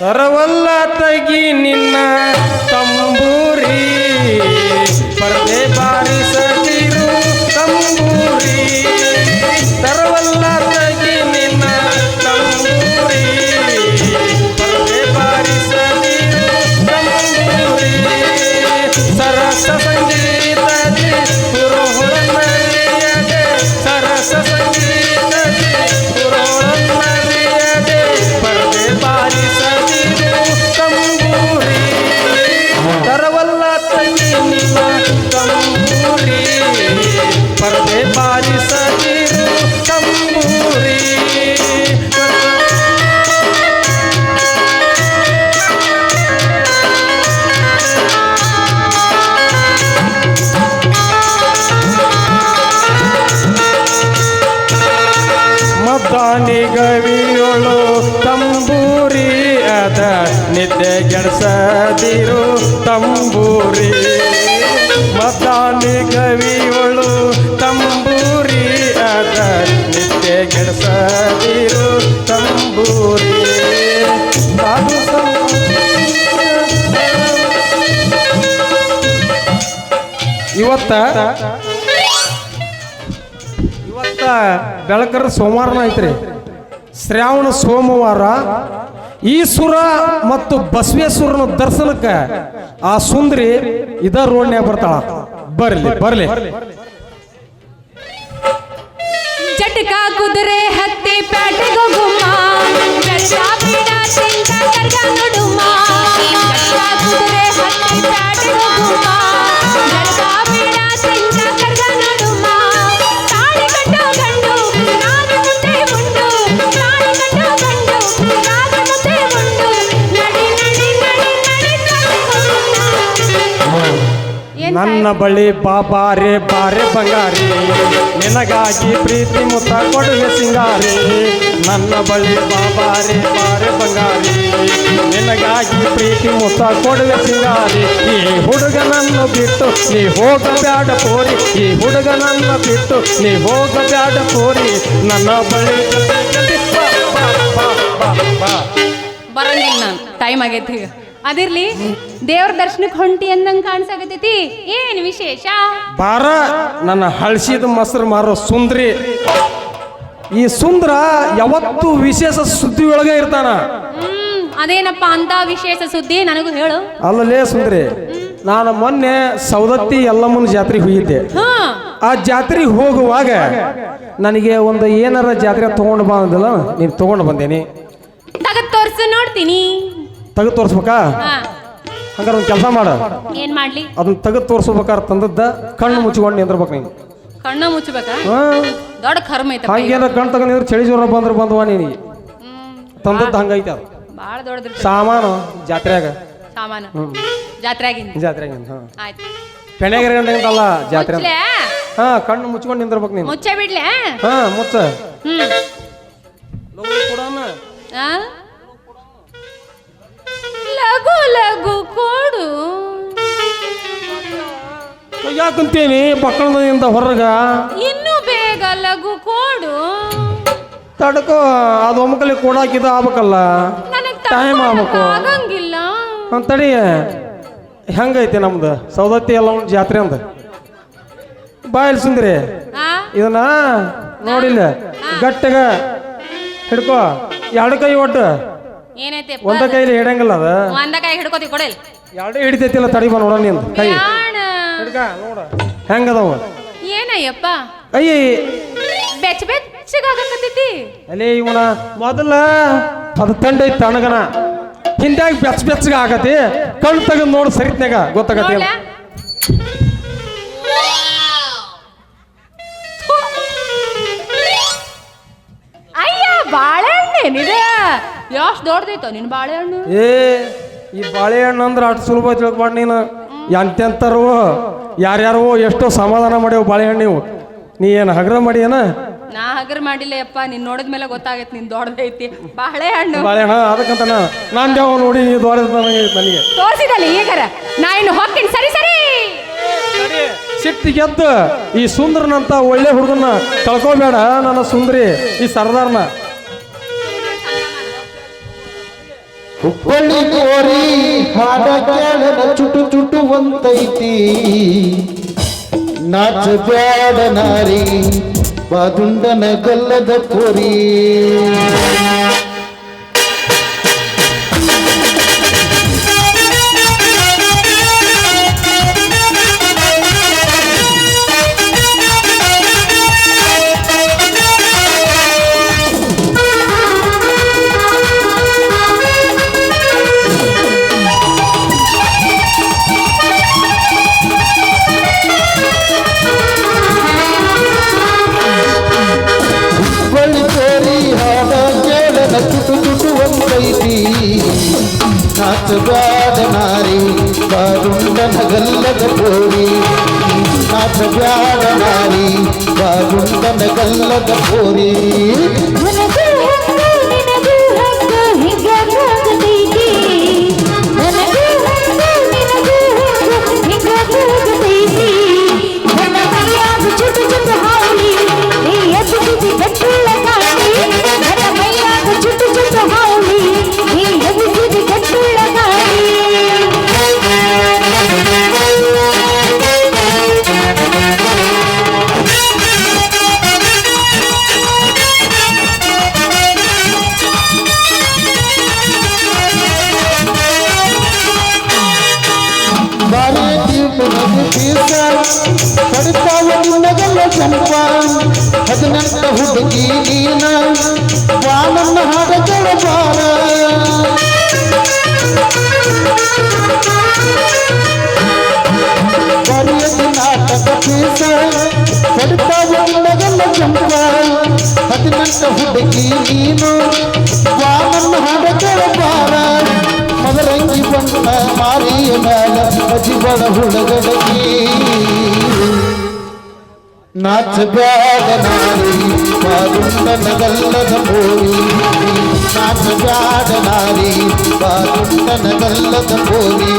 ತರವಲ್ಲ ತಗಿ ನಿನ್ನ ತಂಬೂರಿ. ಪರದೆ ಬಾರಿಸದಿರು ತಂಬೂರಿ. ತರವಲ್ಲ ತಗಿ ನಿನ್ನ ತಂಬೂರಿ. ಪರದೆ ಬಾರಿಸದಿರು ತಂಬೂರಿ. ಸರಸ ಸಂಗೀತದಿ ನಿದ್ದೆ ಗೆಣಸದಿರು ತಂಬೂರಿ. ಮದ್ದಾನಿ ಗವಿಯೊಳು ತಂಬೂರಿ. ಅದ ನಿದ್ದೆ ಗೆಣಸದಿರು ತಂಬೂರಿ. ಇವತ್ತ ಇವತ್ತ ಬೆಳಕರ ಸೋಮವಾರನ ಐತ್ರಿ. ಶ್ರಾವಣ ಸೋಮವಾರ ಈಶ್ವರ ಮತ್ತು ಬಸವೇಶ್ವರನ ದರ್ಶನಕ್ಕೆ ಆ ಸುಂದರಿ ಇದ ರೋಡ್ನ್ಯಾಗ ಬರ್ತಾಳ. ಬರ್ಲಿ ಬರ್ಲಿ. ಜಟಕ ಕುದುರೆ ಹತ್ತಿ ಪ್ಯಾಟೆಗೋ ನನ್ನ ಬಳಿ ಬಾಬಾರೆ ಬಾರೆ ಬಂಗಾರಿ. ನಿನಗಾಗಿ ಪ್ರೀತಿ ಮುತ್ತ ಕೊಡುವೆ ಸಿಂಗಾರಿ. ನನ್ನ ಬಳಿ ಬಾಬಾರೆ ಬಾರೆ ಬಂಗಾರಿ. ನಿನಗಾಗಿ ಪ್ರೀತಿ ಮುತ್ತ ಕೊಡುವೆ ಸಿಂಗಾರಿ. ಈ ಹುಡುಗನನ್ನು ಬಿಟ್ಟು ನೀ ಹೋಗಬ್ಯಾಡ ಪೋರಿ. ಈ ಹುಡುಗನನ್ನು ಬಿಟ್ಟು ನೀ ಹೋಗಬ್ಯಾಡ ಪೋರಿ. ನನ್ನ ಬಳಿ. ಬರಂಗಿಲ್ಲ ಟೈಮ್ ಆಗೈತಿ ಈಗ. ಅದಿರ್ಲಿ ದೇವ್ರ ದರ್ಶನಕ್ಕೆ ಹೊಂಟಿ ಅಂದಂಗ ಕಾಣಿಸಾಗತೈತಿ ಏನ್ ವಿಶೇಷ? ಬಾರ ನನ್ನ ಹಳಸಿದ ಮೊಸರು ಮಾರೋ ಸುಂದ್ರಿ. ಈ ಸುಂದ್ರ ಯಾವತ್ತು ವಿಶೇಷ ಸುದ್ದಿ ಒಳಗೆ ಇರ್ತಾನ. ಹ್ಮ್ ಅದೇನಪ್ಪ ಅಂತ ವಿಶೇಷ ಸುದ್ದಿ ನನಗೂ ಹೇಳು. ಅಲ್ಲಲೇ ಸುಂದ್ರಿ ನಾನು ಮೊನ್ನೆ ಸೌದತ್ತಿ ಎಲ್ಲಮ್ಮನ ಜಾತ್ರೆಗೆ ಹೋಗಿದ್ದೆ. ಹಾ. ಆ ಜಾತ್ರೆಗೆ ಹೋಗುವಾಗ ನನಗೆ ಒಂದು ಏನಾರ ಜಾತ್ರೆ ತಗೊಂಡು ಬಂದಿಲ್ಲ ನೀನು ತಗೊಂಡು ಬಂದೇನಿ. ತಗದ್ ತೋರ್ಸು ನೋಡ್ತೀನಿ. ತೆಗೆದು ತೋರಿಸ್ಬೇಕಾ? ಹಾ. ಹಂಗಾರೆ ಒಂದು ಕೆಲಸ ಮಾಡ. ಏನ್ ಮಾಡ್ಲಿ? ಅದನ್ನ ತೆಗೆದು ತೋರಿಸ್ಬೇಕಾದ್ರೆ ತಂದದ್ದ? ಕಣ್ಣು ಮುಚ್ಚಿಕೊಂಡು ನಿಂದಿರ್ಬೇಕು ನೀನು. ಕಣ್ಣು ಮುಚ್ಚಬೇಕಾ ಹಾಂ. ದೊಡ್ಡ ಕರ್ಮ ಐತೆ. ಹಂಗೇನ ಕಣ್ ತಗೊಂಡಿದ್ರೆ ಚಳಿ ಜ್ವರ ಬಂದ್ರೆ ಬಂದವ ನೀನು ತಂದದ್ದು ಹಂಗೈತೆ ಅದು. ಬಾಳ ದೊಡ್ಡದು ಸಾಮಾನು ಜಾತ್ರೆಯಾಗ. ಸಾಮಾನು. ಹ್ಞೂ ಜಾತ್ರೆಗಿಂದ ಹಾ ಹಾಂ. ಆಯ್ತು. ಪೆಣೆಗರೆ ಗಂಟೆಂತಲ್ಲ ಜಾತ್ರೆ ಹಾ ಕಣ್ಣು ಮುಚ್ಕೊಂಡು ನಿಂದಿರ್ಬೇಕು ನೀನು. ಮುಚ್ಚೆ ಬಿಡ್ಲೆ? ಹಾ ಮುಚ್ಚ. ಹ್ಮ್. ಕೊಡೋಣ. ಆ? ಲಘು ಲಘು ಕೊಡು. ಯಾಕಂತೀನಿ ಪಕ್ಕಣದಿಂದ ಹೊರಗ? ಇನ್ನು ಬೇಗ ಲಘು ಕೊಡು. ತಡ್ಕೋ ಅದು ಒಮ್ಮಕಲಿ ಕೊಡಾಕಿದ ಆಗ್ಬೇಕಲ್ಲ. ನನಗ್ Time ಆಗ್ಬೇಕು. ಆಗಂಗಿಲ್ಲ. ಅಂತ ತಡಿ ಹೆಂಗೈತಿ ನಮ್ದು? ಸೌದತ್ತಿ ಎಲ್ಲ ಒಂದು ಜಾತ್ರೆ ಅಂತ ಬಾಯಲ್ಲಿ ಸುಂದ್ರಿ. ಇದನ್ನ ನೋಡಿಲ್ಲ. ಗಟ್ಟಗ ಹಿಡ್ಕೋ. ಎರಡು ಕೈ ಒಟ್ಟು. ಏನೈತೆ ಒಂದ ಕೈಲಿ ಹಿಡಂಗಿಲ್ಲ ಅದ. ಒಂದ ಕೈ ಹಿಡ್ಕೋತಿ ಕೊಡಲ್ ಎರಡೇ ಹಿಡಿತೈತಿಲ್ಲ ತಡಿ ಬಾ ನೋಡ ನಿಂದ ಕೈ. ಬ್ಯಾಡ ಹಿಡ್ಕ ನೋಡ. ಹೆಂಗದವ? ಏನಯ್ಯಪ್ಪ? ಅಯ್ಯ ಬೆಚ್ಚ ಬೆಚ್ಚಗಾಗಕತ್ತೈತಿ ಅಲೇ ಇವನ ಮೊದಲ ಅದು ತಂಡ ಐತಿ ತಣ್ಣಗನ ಹಿಂದ್ಯಾಗ ಬೆಚ್ಚ ಬೆಚ್ಚಗ ಆಗತಿ. ಕಣ್ಣು ತೆಗೆದು ನೋಡು ಸರಿತ್ನಾಗ ಗೊತ್ತಾಗತಿ ಅಯ್ಯ ಅಯ್ಯ ಬಾಳೆಹಣ್ಣೇನಿದೆ ಎಷ್ಟು ದೊಡ್ಡದೈತ ನಿನ್ ಬಾಳೆಹಣ್ಣು? ಏ ಈ ಬಾಳೆಹಣ್ಣು ಅಂದ್ರೆ ಅಷ್ಟು ಸುಲಭ ತಿಳ್ಕೊಂಡು ನೀನು. ಎಂತೆಂತಾರು ಯಾರ್ಯಾರೋ ಎಷ್ಟೋ ಸಮಾಧಾನ ಮಾಡ್ಯಾವ ಬಾಳೆಹಣ್ಣು ನೀವು. ನೀ ಏನು ಹಗ್ರ ಮಾಡಿ ಏನ ನಾ ಹಗರ ಮಾಡಿಲ್ಲ ಯಪ್ಪ ನೀನ್ ನೋಡಿದ್ಮೇಲೆ ಗೊತ್ತಾಗೈತಿ ನಿನ್ ದೊಡ್ಡದೈತಿ. ಬಾಳೆಹಣ್ಣು. ಬಾಳೆಹಣ್ಣ ಅದಕ್ಕಂತ ನಾನು ಯಾವ ನೋಡಿ ನೀ ದೊಡ್ಡ ನನಗೆ ನನಗೆ. ತೋರಿಸಿದಲ್ಲ ಈಗರ. ನಾ ಇನ್ನು ಹೋಗ್ತೀನಿ ಸರಿ. ಸರಿ ಸಿಟ್ಟು ಗೆದ್ದು ಈ ಸುಂದರನಂತ ಒಳ್ಳೆ ಹುಡುಗನ್ನ ಕಳ್ಕೋಬೇಡ ನನ್ನ ಸುಂದರಿ ಈ ಸರ್ದಾರ್ನ. ಹುಬ್ಬಳ್ಳಿ ಕೋರಿ ಹಾಡ ಕೇಳನ ಚುಟು ಚುಟು ಅಂತೈತಿ ನಾಚ ಬ್ಯಾಡ ನಾರಿ ಬಾದುಂಡನ ಗಲ್ಲದ ಕೋರಿ. ನಾಚ ಬ್ಯಾಡ ನಾರಿ ಬಾದುಂಡನ ಗಲ್ಲದ ಕೋರಿ ಬಾರೆ ದೀಪನದು ಬೀಸ ಪಡಿತಾವ ನಿನ್ನಗಲ್ಲ ಚಂಪ ಹದಿನೆಂಟ ಹುಡುಗಿ ನೀನ ಬಾನನ್ನ ಹಾಡಗಳ ಬಾರ ಬರೆಯದು ನಾಟಕ ಬೀಸ ಪಡಿತಾವ ನಿನ್ನಗಲ್ಲ ಚಂಪ ಹದಿನೆಂಟ ಹುಡುಗಿ ನೀನು ಬಾನನ್ನ ಹಾಡಗಳ ಬಾರ ಮದರಂಗಿ ಬಣ್ಣ ಮಾರಿಯ ಮ್ಯಾಲ ಹುಡುಗಡಗಿ ಹುಳಗಡಗಿ ನಾಚ ಬ್ಯಾಡ ನಾರಿ ಬಾಗುಂಡನ ಗಲ್ಲದ ಬೋರಿ ನಾಚ ಬ್ಯಾಡ ನಾರಿ ಬಾಗುಂಡನ ಗಲ್ಲದ ಬೋರಿ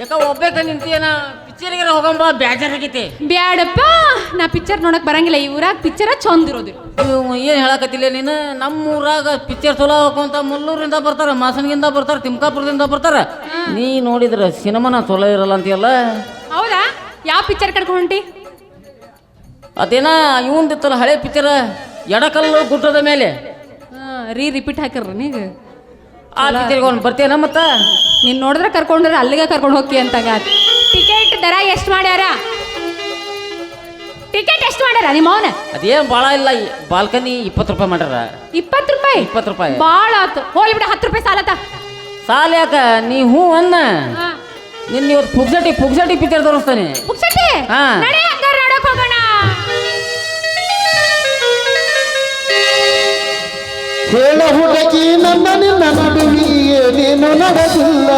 ಯಾಕ ಒಬ್ಬೇಕ ನಿಂತಿಯನ? ಪಿಕ್ಚರ್ಗೆ ಹೋಗಂಬ ಬೇಜಾರಾಗೈತಿ ಬ್ಯಾಡಪ್ಪ ನಾ ಪಿಕ್ಚರ್ ನೋಡಕ್ ಬರಂಗಿಲ್ಲ ಈ ಊರಾಗ ಪಿಕ್ಚರ ಚಂದ ಇರೋದು. ಏನು ಏನ್ ಹೇಳಕತ್ತಿಲ್ಲ ನೀನು? ನಮ್ಮ ಊರಾಗ ಪಿಕ್ಚರ್ ಚಲೋ ಹೋಗಂತ ಮುಲ್ಲೂರಿಂದ ಬರ್ತಾರ ಮಾಸನಗಿಂದ ಬರ್ತಾರ ತಿಮ್ಕಾಪುರದಿಂದ ಬರ್ತಾರ. ನೀ ನೋಡಿದ್ರ ಸಿನಿಮಾನ ಚಲೋ ಇರಲ್ಲ ಅಂತೀಯಲ್ಲ? ಹೌದಾ? ಯಾವ ಪಿಕ್ಚರ್ ಕರ್ಕೊಂಡು ಹೊಂಟಿ? ಅದೇನ ಇವಂದಿತ್ತಲ್ಲ ಹಳೆ ಪಿಕ್ಚರ್ ಎಡಕಲ್ಲು ಗುಡ್ಡದ ಮೇಲೆ. ರೀ ರಿಪೀಟ್ ಹಾಕಿರ್ರಿ ನೀಗ. ತಿರ್ಗೊಂಡು ಬರ್ತೀಯ ಅವ್ನು ಬರ್ತೀಯನ ಮತ್ತ? ನೀನ್ ನೋಡಿದ್ರೆ ಕರ್ಕೊಂಡ್ರೆ ಅಲ್ಲಿಗೆ ಕರ್ಕೊಂಡು ಹೋಗಿ ಅಂತ ಟಿಕೆಟ್ ದರ ಎಷ್ಟು ಮಾಡ್ಯಾರ? ಟಿಕೆಟ್ ಎಷ್ಟು ಮಾಡ್ಯಾರ ನಿಮ್ಮ ಅವನ? ಅದೇನ್ ಭಾಳ ಇಲ್ಲ ಬಾಲ್ಕನಿ ಇಪ್ಪತ್ತು ರೂಪಾಯಿ ಮಾಡ್ಯಾರ. ಇಪ್ಪತ್ತು ರೂಪಾಯಿ? ಇಪ್ಪತ್ತು ರೂಪಾಯಿ. ಭಾಳ ಆತು. ಹೋಗ್ಲಿ ಬಿಡ ಹತ್ತು ರೂಪಾಯಿ ಸಾಲತ ಸಾಲ ಯಾಕ? ನೀ ಹೂ ಅನ್ನ. ನಿನ್ನ ಇವತ್ತು ಪುಗ್ಸಟಿ ಪುಗ್ಸಟಿ ಪಿಕ್ಚರ್ ತೋರಿಸ್ತಾನೆ. ಪುಗ್ಸಟಿ? ಹಾ. ನಡೆ ಹಂಗಾರೆ ನೋಡಕ್ ಹೋಗೋಣ. ಹೇಳ ಹುಡುಗಿ ನನ್ನ ನಿನ್ನ ನಡುವಿಯೇ ನೀನು ನಡೆದಿಲ್ಲ.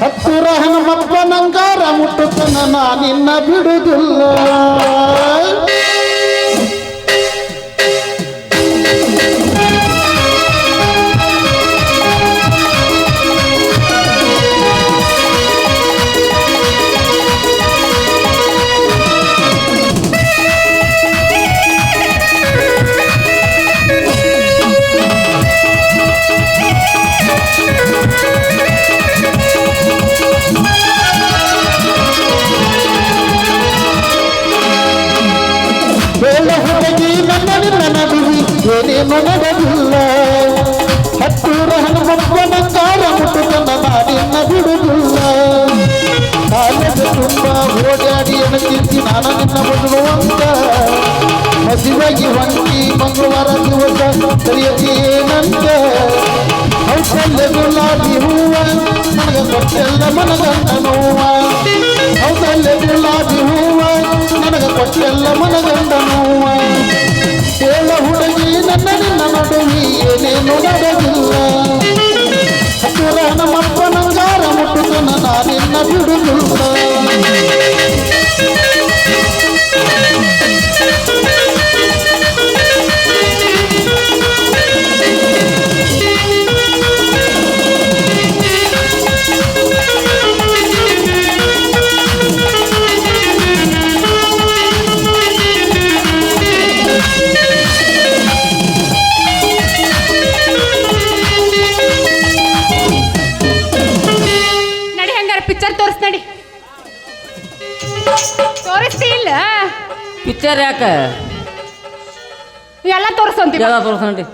ಹತ್ತುರ ಹನುಮಪ್ಪ ನಂಗಾರ ಮುಟ್ಟುತ್ತನ ನಿನ್ನ ಬಿಡುದಿಲ್ಲ ಮನಗದಿಲ್ಲ ಹತ್ತೂರ ಹನುಮಪ್ಪನ ಕಾಲ ಮುಟ್ಟುತನ ನಾನಿನ್ನ ಬಿಡುವುದಿಲ್ಲ. ಕಾಲದ ತುಂಬ ಓಡಾಡಿ ಎನಗಿಸಿ ನಾನು ನಿನ್ನ ಬದಲುವಂತ ಹಸಿವಾಗಿ ಹೊಂದಿ ಮಂಗಳವಾರ ದಿವಸ ಸರಿಯದೇನಂತ ಕೌಶಲ್ಯ ಗುಲಾಬಿ ಹೂವ ನನಗೆ ಕೊಟ್ಟೆಲ್ಲ ಮನಗಂಡ ನೋವ. ಕೌಶಲ್ಯ ಗುಲಾಬಿ ಹೂವ ನನಗೆ ಕೊಟ್ಟೆಲ್ಲ ಮನಗಂಡ ನೋವ. ಏನೇನು ನಡೆದಿಲ್ಲ ಹತ್ತಿರ ನಮ್ಮಪ್ಪ ನಂಗಾರ ಮುಟ್ಟುತನ ನಾನಿನ್ನ ಬಿಡುದಿಲ್ಲ ಪಿಕ್ಚರ್ ಯಾಕೆ? ಎಲ್ಲ ತೋರಿಸಂತೀವಿ ಎಲ್ಲ ತೋರ್ಸಂಡಿ